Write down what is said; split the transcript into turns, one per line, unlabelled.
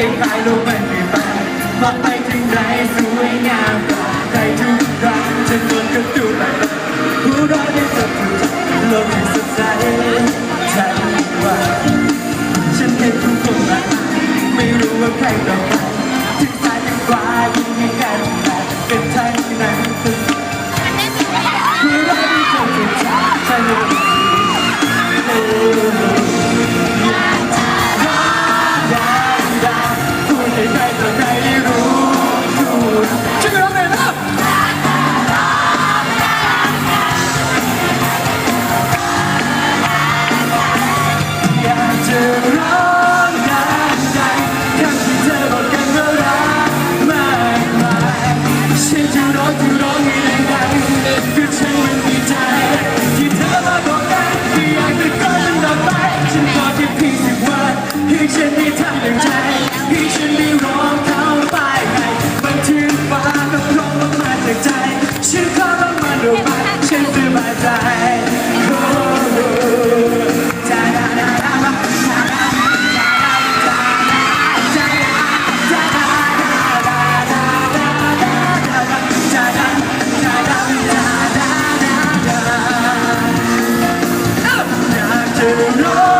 ียงใครลงไปนไม่ไปมไปถึงไหสวยงามกว่าใครทุกครั้งฉันวนก็ดูไปผู้ร้อนที่สุดโลกที่สดใสฉันว่า ฉันเห็นทุกคนมาไม่รู้ว่าใครต่อไป ฉันได้ทำอย่างใจพี่ฉันได้ร้องเข้าไปไห้มันถึงฟ้าก็เพราะว่ามาจากใจ ฉันขอต้องมาดูอกไปฉันสบายใจโอ้โห to อ